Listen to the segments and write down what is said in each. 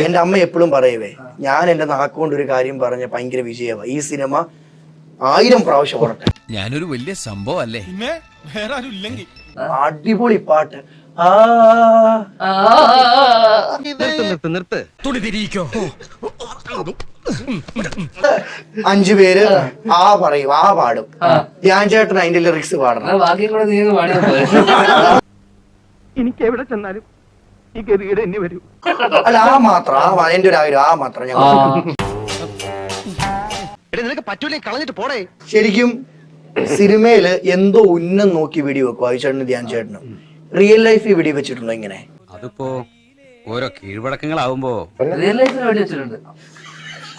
എന്റെ അമ്മ എപ്പോഴും പറയുവേ ഞാൻ എന്റെ നാക്കുകൊണ്ട് ഒരു കാര്യം പറഞ്ഞ ഭയങ്കര വിജയമാണ് ഈ സിനിമ ആയിരം പ്രാവശ്യം ഓടട്ടെ. ഞാനൊരു വലിയ സംഭവം അല്ലേ അടിപൊളി പാട്ട്. അഞ്ചു പേര് ആ. പറയും ആ പാടും. ഞാൻ ചേട്ടൻ അതിന്റെ ലിറിക്സ് പാടണം. എനിക്ക് എവിടെ ചെന്നാലും ഈ ഗതികേട് എന്നെ വരൂ. അല്ല ആ മാത്രം ആ മാ- എന്റെ ഒരു ആഗ്രഹം ആ മാത്രം ഞാൻ നിനക്ക് പറ്റൂലേ കളഞ്ഞിട്ട് പോടേ. ശരിക്കും സിനിമയിൽ എന്തോ ഉന്നം നോക്കി വെടി വെക്കും അയച്ചേട്ടന് ധ്യാൻ ചേട്ടന്. റിയൽ ലൈഫിൽ വെടി വെച്ചിട്ടുണ്ടോ ഇങ്ങനെ? അതിപ്പോ ഓരോ കീഴ്വഴക്കങ്ങളാവുമ്പോ. റിയൽ ലൈഫിൽ വേണ്ടി വെച്ചിട്ടുണ്ട്.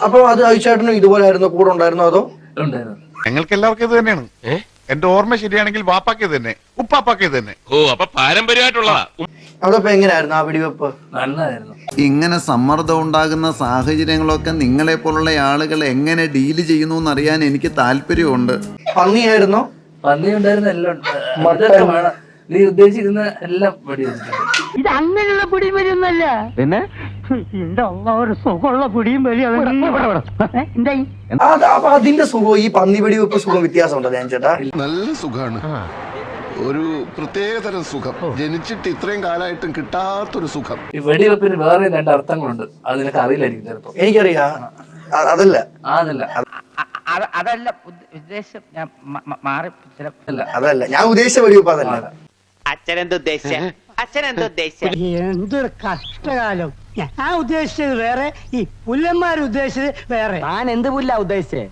അപ്പൊ അത് അയച്ചേട്ടനും ഇതുപോലെ ആയിരുന്നു കൂടെ ഉണ്ടായിരുന്നോ അതോ? ഉണ്ടായിരുന്നു. ഞങ്ങൾക്ക് എല്ലാവർക്കും ഇത് തന്നെയാണ്. എന്റെ ഓർമ്മ ശരിയാണെങ്കിൽ വാപ്പാക്ക് ഇത് തന്നെ ഉപ്പാപ്പാക്ക് ഇത് തന്നെ. ഓ അപ്പൊ പാരമ്പര്യമായിട്ടുള്ളതാ. എങ്ങനെയായിരുന്നു ആ വെടിവെപ്പ്? നല്ലതായിരുന്നു. ഇങ്ങനെ സമ്മർദ്ദം ഉണ്ടാകുന്ന സാഹചര്യങ്ങളൊക്കെ നിങ്ങളെ പോലുള്ള ആളുകൾ എങ്ങനെ ഡീൽ ചെയ്യുന്നു എന്നറിയാൻ എനിക്ക് താല്പര്യമുണ്ട്. പന്നിയായിരുന്നോ പന്നി ഉണ്ടായിരുന്ന എല്ലാം ഉണ്ട്. ഇതൊക്കെ വേണം. നീ ഉദ്ദേശിക്കുന്ന എല്ലാം ഇത് അങ്ങനെയുള്ള പിടിയും വലിയൊന്നല്ല പിന്നെ? എന്റെ അമ്മ ഒരു സുഖമുള്ള പിടിയും വലിയ എന്തായി? ആ, അത് അപ്പൊ അതിന്റെ സുഖവും ഈ പന്നി വെടിവെപ്പ് സുഖം വ്യത്യാസമുണ്ടോ ചേട്ടാ നല്ല സുഖാണ്. ഒരു പ്രത്യേകതരം സുഖം. ജനിച്ചിട്ട് ഇത്രയും കാലമായിട്ടും കിട്ടാത്തൊരു സുഖം. ഈ വെടിവെപ്പിന് വേറെ രണ്ട് അർത്ഥങ്ങളുണ്ട്. അത് നിനക്ക് അറിയില്ലായിരിക്കും ചിലപ്പോ. എനിക്കറിയാം. അതല്ല. അതല്ല. അതല്ല. ഉദ്ദേശം ഞാൻ മാറി ചില അല്ല അതല്ല. ഞാൻ ഉദ്ദേശിച്ച വെടിവെപ്പ് അതല്ല. എന്തൊരു കഷ്ടകാലം. ഞാൻ ഉദ്ദേശിച്ചത് വേറെ ഈ പുല്ലന്മാർ ഉദ്ദേശിച്ചത് വേറെ. ഞാൻ എന്ത് പുല്ല ഉദ്ദേശിച്ചേ?